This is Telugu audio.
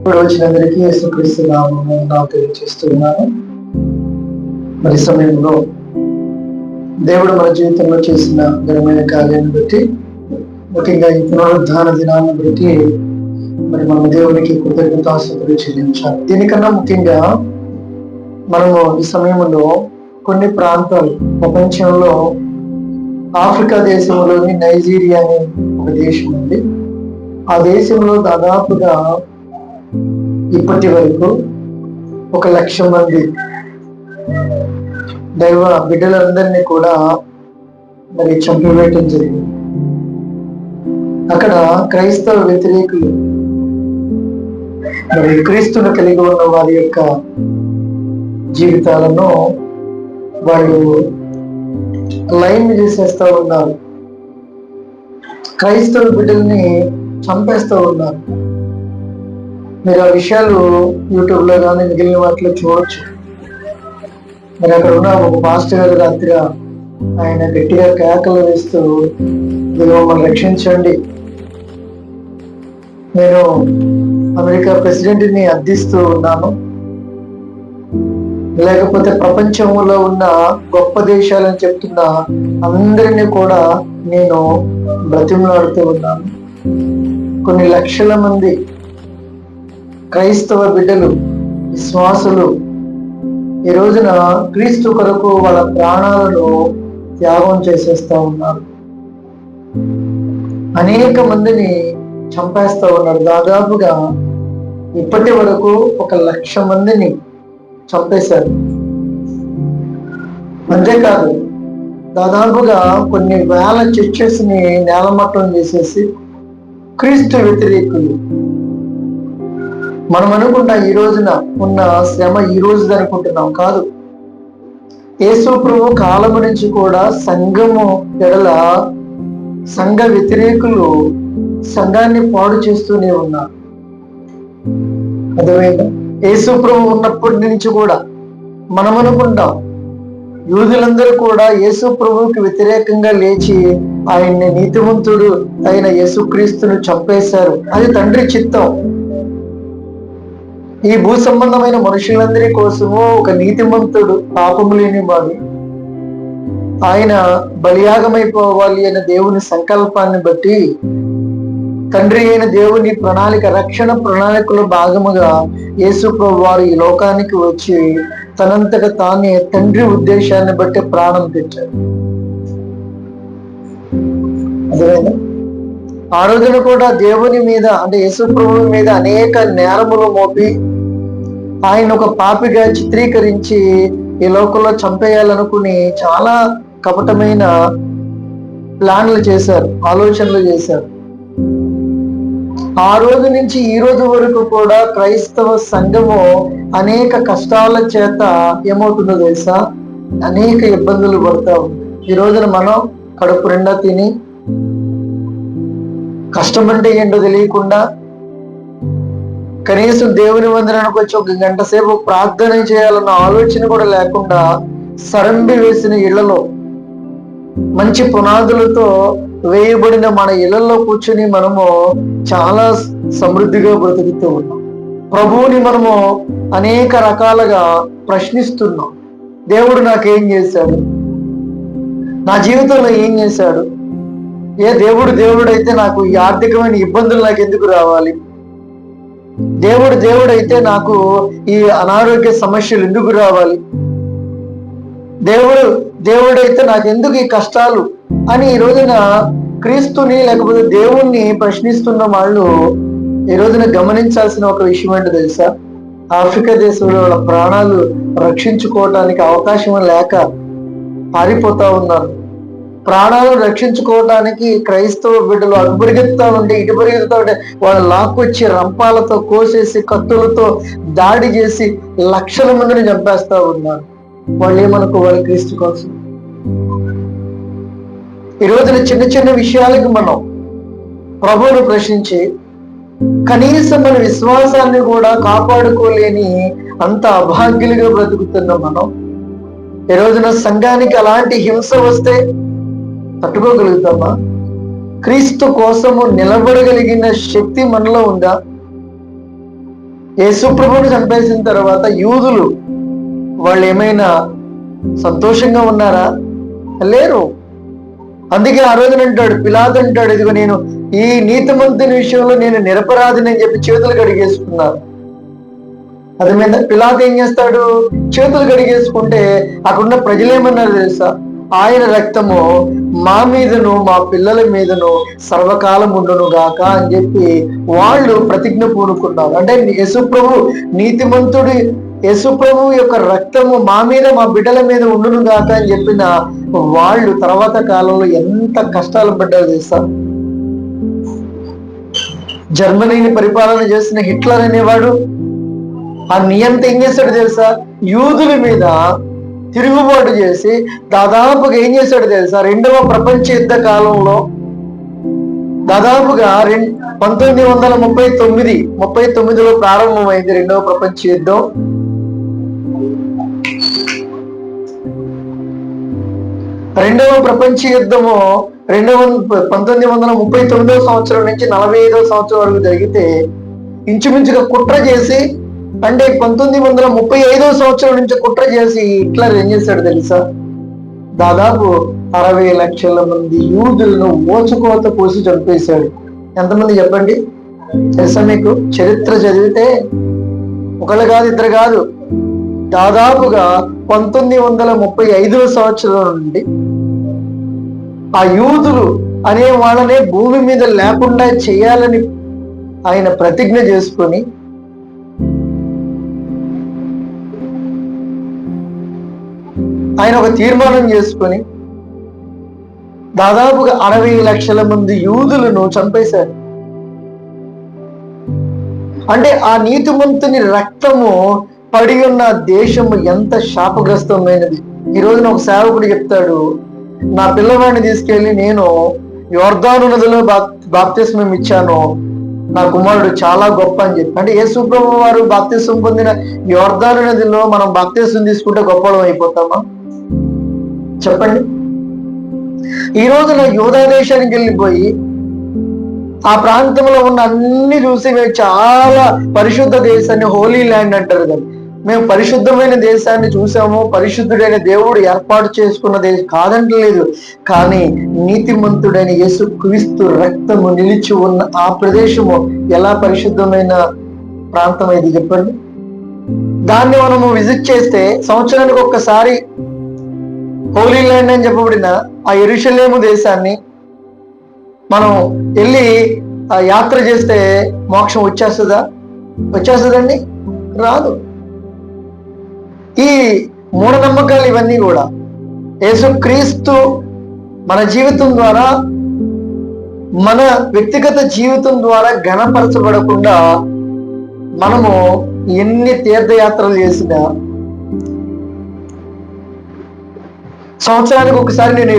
ఇప్పుడు వచ్చినందరికీ యేసుక్రీస్తు నామము నాకు తెలియజేస్తున్నాను. మరి సమయంలో దేవుడు మన జీవితంలో చేసిన ఘనమైన కార్యాన్ని బట్టి ముఖ్యంగా ఈ పునరుద్ధాన దినాన్ని బట్టి మరి మన దేవునికి కృతజ్ఞతాస్తులు చెల్లించాలి. దీనికన్నా ముఖ్యంగా మనము ఈ సమయంలో కొన్ని ప్రాంతాలు ప్రపంచంలో ఆఫ్రికా దేశంలోని నైజీరియా అనే ఒక దేశం ఉంది. ఆ దేశంలో దాదాపుగా ఇప్పటి వరకు ఒక లక్ష మంది దైవ బిడ్డలందరినీ కూడా మరి చంపివేయటం జరిగింది. అక్కడ క్రైస్తవ వ్యతిరేకులు మరి క్రీస్తును కలిగి ఉన్న వారి యొక్క జీవితాలను వాళ్ళు లైన్ చేసేస్తూ ఉన్నారు. క్రైస్తవ బిడ్డల్ని చంపేస్తూ ఉన్నారు. మీరు ఆ విషయాలు యూట్యూబ్లో కానీ మిగిలిన వాటిలో చూడవచ్చు మరి అక్కడ ఉన్న ఒక పాస్టర్ గారు రాత్రి ఆయన గట్టిగా కేకలు వేస్తూ మీరు మమ్మల్ని రక్షించండి. నేను అమెరికా ప్రెసిడెంట్ని అర్థిస్తూ ఉన్నాను. లేకపోతే ప్రపంచంలో ఉన్న గొప్ప దేశాలని చెప్తున్న అందరినీ కూడా నేను బ్రతిమలాడుతూ ఉన్నాను. కొన్ని లక్షల మంది క్రైస్తవ బిడ్డలు విశ్వాసులు ఈ రోజున క్రీస్తు కొరకు వాళ్ళ ప్రాణాలను త్యాగం చేసేస్తా ఉన్నారు. అనేక మందిని చంపేస్తూ ఉన్నారు. దాదాపుగా ఇప్పటి వరకు ఒక లక్ష మందిని చంపేశారు. అంతేకాదు దాదాపుగా కొన్ని వేల చర్చెస్ని నేలమట్టం చేసేసి క్రీస్తు వ్యతిరేకులు మనం అనుకుంటా ఈ రోజున ఉన్న శ్రమ ఈ రోజు అనుకుంటున్నాం. కాదు. యేసు ప్రభు కాలము నుంచి కూడా సంఘము ఎడల సంఘ వ్యతిరేకులు సంఘాన్ని పాడు చేస్తూనే ఉన్నారు. అర్థమైందా? యేసు ప్రభు ఉన్నప్పటి నుంచి కూడా మనం అనుకుంటాం. యూదులందరూ కూడా యేసు ప్రభువుకి వ్యతిరేకంగా లేచి ఆయన్ని నీతివంతుడు అయిన యేసుక్రీస్తును చంపేశారు. అది తండ్రి చిత్తం. ఈ భూ సంబంధమైన మనుషులందరి కోసము ఒక నీతిమంతుడు పాపము లేని వాడు. ఆయన బలియాగమైపోవాలి అనే దేవుని సంకల్పాన్ని బట్టి తండ్రి అయిన దేవుని ప్రణాళిక రక్షణ ప్రణాళికలో భాగముగా యేసు వారు ఈ లోకానికి వచ్చి తనంతట తానే తండ్రి ఉద్దేశాన్ని బట్టి ప్రాణం పెట్టారు అదేనా ఆ రోజున కూడా దేవుని మీద అంటే యేసుప్రభు మీద అనేక నేరములు మోపి ఆయన ఒక పాపిగా చిత్రీకరించి ఈ లోకంలో చంపేయాలనుకుని చాలా కపటమైన ప్లాన్లు చేశారు ఆలోచనలు చేశారు. ఆ రోజు నుంచి ఈ రోజు వరకు కూడా క్రైస్తవ సంఘము అనేక కష్టాల చేత ఏమవుతుందో తెలుసా? అనేక ఇబ్బందులు పడతాం ఈ రోజున మనం కడుపు నిండా తిని కష్టం అంటే ఏంటో తెలియకుండా కనీసం దేవుని మందిరానికి వచ్చి ఒక గంట సేపు ప్రార్థన చేయాలన్న ఆలోచన కూడా లేకుండా సరంబి వేసిన ఇళ్ళలో మంచి పునాదులతో వేయబడిన మన ఇళ్ళలో కూర్చుని మనము చాలా సమృద్ధిగా బ్రతుకుతూ ఉన్నాం. ప్రభువుని మనము అనేక రకాలుగా ప్రశ్నిస్తున్నాం. దేవుడు నాకేం చేశాడు? నా జీవితంలో ఏం చేశాడు? ఏ దేవుడు దేవుడు అయితే నాకు ఈ ఆర్థికమైన ఇబ్బందులు నాకు ఎందుకు రావాలి? దేవుడు దేవుడు అయితే నాకు ఈ అనారోగ్య సమస్యలు ఎందుకు రావాలి? దేవుడు దేవుడైతే నాకు ఎందుకు ఈ కష్టాలు? అని ఈ రోజున క్రీస్తుని లేకపోతే దేవుణ్ణి ప్రశ్నిస్తున్న వాళ్ళు ఈ రోజున గమనించాల్సిన ఒక విషయం ఏంటో తెలుసా? ఆఫ్రికా దేశంలో వాళ్ళ ప్రాణాలు రక్షించుకోవటానికి అవకాశం లేక పారిపోతా ఉన్నారు. ప్రాణాలను రక్షించుకోవటానికి క్రైస్తవ బిడ్డలు అటు ఉంటే ఇటు పరిగెత్తా ఉంటే వాళ్ళు లాక్కొచ్చి రంపాలతో కోసేసి కత్తులతో దాడి చేసి లక్షల మందిని చంపేస్తా ఉన్నారు. వాళ్ళు ఏమనుకోవాలి క్రీస్తు కోసం? ఈ రోజున చిన్న చిన్న విషయాలకి మనం ప్రభువును ప్రశ్నించి కనీసం మన విశ్వాసాన్ని కూడా కాపాడుకోలేని అంత అభాగ్యులుగా బ్రతుకుతున్న మనం. ఈ రోజున సంఘానికి అలాంటి హింస వస్తే తట్టుకోగలుగుతామా? క్రీస్తు కోసము నిలబడగలిగిన శక్తి మనలో ఉందా? యేసుప్రభుని చంపేసిన తర్వాత యూదులు వాళ్ళు ఏమైనా సంతోషంగా ఉన్నారా? లేరు. అందుకే ఆ రోజున అంటాడు పిలాద్ అంటాడు ఇదిగో నేను ఈ నీతిమంతుని విషయంలో నేను నిరపరాధిని అని చెప్పి చేతులు కడిగేసుకున్నాను అది మీద పిలాత్ ఏం చేస్తాడు? చేతులు కడిగేసుకుంటే అక్కడున్న ప్రజలు ఏమన్నారు తెలుసా? ఆయన రక్తము మా మీదను మా పిల్లల మీదను సర్వకాలం ఉండును గాక అని చెప్పి వాళ్ళు ప్రతిజ్ఞ పూనుకున్నారు. అంటే యశుప్రభు నీతిమంతుడి యశుప్రభు యొక్క రక్తము మా మీద మా బిడ్డల మీద ఉండును గాక అని చెప్పిన వాళ్ళు తర్వాత కాలంలో ఎంత కష్టాలు పడ్డారు తెలుసా? జర్మనీని పరిపాలన చేసిన హిట్లర్ అనేవాడు ఆ నియంత ఏం చేశాడు తెలుసా? యూదుల మీద తిరుగుబాటు చేసి దాదాపుగా ఏం చేశాడు తెలుసా? రెండవ ప్రపంచ యుద్ధ కాలంలో దాదాపుగా రెండు పంతొమ్మిది వందల ముప్పై తొమ్మిది ముప్పై తొమ్మిదిలో ప్రారంభమైంది రెండవ ప్రపంచ యుద్ధం. రెండవ ప్రపంచ యుద్ధము రెండు పంతొమ్మిది వందల ముప్పై తొమ్మిదవ సంవత్సరం నుంచి నలభై ఐదవ సంవత్సరం వరకు జరిగితే ఇంచుమించుగా కుట్ర చేసి అంటే పంతొమ్మిది వందల ముప్పై ఐదో సంవత్సరం నుంచి కుట్ర చేసి హిట్లర్ ఏం చేశాడు తెలుసా? దాదాపు అరవై లక్షల మంది యూదులను మోచుకోత పోసి చంపేశాడు. ఎంతమంది చెప్పండి? తెలుసా మీకు? చరిత్ర చదివితే ఒకళ్ళు కాదు ఇద్దరు కాదు. దాదాపుగా పంతొమ్మిది వందల ముప్పై ఐదవ సంవత్సరం నుండి ఆ యూదులు అనే వాళ్ళనే భూమి మీద లేకుండా చేయాలని ఆయన ప్రతిజ్ఞ చేసుకొని ఆయన ఒక తీర్మానం చేసుకొని దాదాపుగా అరవై లక్షల మంది యూదులను చంపేశారు. అంటే ఆ నీతిమంతుని రక్తము పడి ఉన్న దేశము ఎంత శాపగ్రస్తమైనది. ఈ రోజున ఒక సేవకుడు చెప్తాడు నా పిల్లవాడిని తీసుకెళ్ళి నేను యోర్ధాను నదిలో బాప్తిస్మం ఇచ్చాను. నా కుమారుడు చాలా గొప్ప అని చెప్పి. అంటే యేసుప్రభు వారు బాప్తిస్వం పొందిన యోర్ధాను నదిలో మనం బాప్తిస్వం తీసుకుంటే గొప్పడం అయిపోతామా? చెప్పండి. ఈ రోజున యూదా దేశానికి వెళ్ళిపోయి ఆ ప్రాంతంలో ఉన్న అన్ని చూసి మేము చాలా పరిశుద్ధ దేశాన్ని హోలీ ల్యాండ్ అంటారు కదా మేము పరిశుద్ధమైన దేశాన్ని చూసాము పరిశుద్ధుడైన దేవుడు ఏర్పాటు చేసుకున్న దేశం కాదంటలేదు. కానీ నీతిమంతుడైన యేసు క్రీస్తు రక్తము నిలిచి ఉన్న ఆ ప్రదేశము ఎలా పరిశుద్ధమైన ప్రాంతం ఇది చెప్పండి. దాన్ని మనము విజిట్ చేస్తే సంవత్సరానికి ఒక్కసారి హోలీ ల్యాండ్ అని చెప్పబడిన ఆ ఎరుషలేము దేశాన్ని మనం వెళ్ళి ఆ యాత్ర చేస్తే మోక్షం వచ్చేస్తుందా? వచ్చేస్తుందండి? రాదు. ఈ మూఢనమ్మకాలు ఇవన్నీ కూడా యేసుక్రీస్తు మన జీవితం ద్వారా మన వ్యక్తిగత జీవితం ద్వారా ఘనపరచబడకుండా మనము ఎన్ని తీర్థయాత్రలు చేసినా సంవత్సరానికి ఒకసారి నేను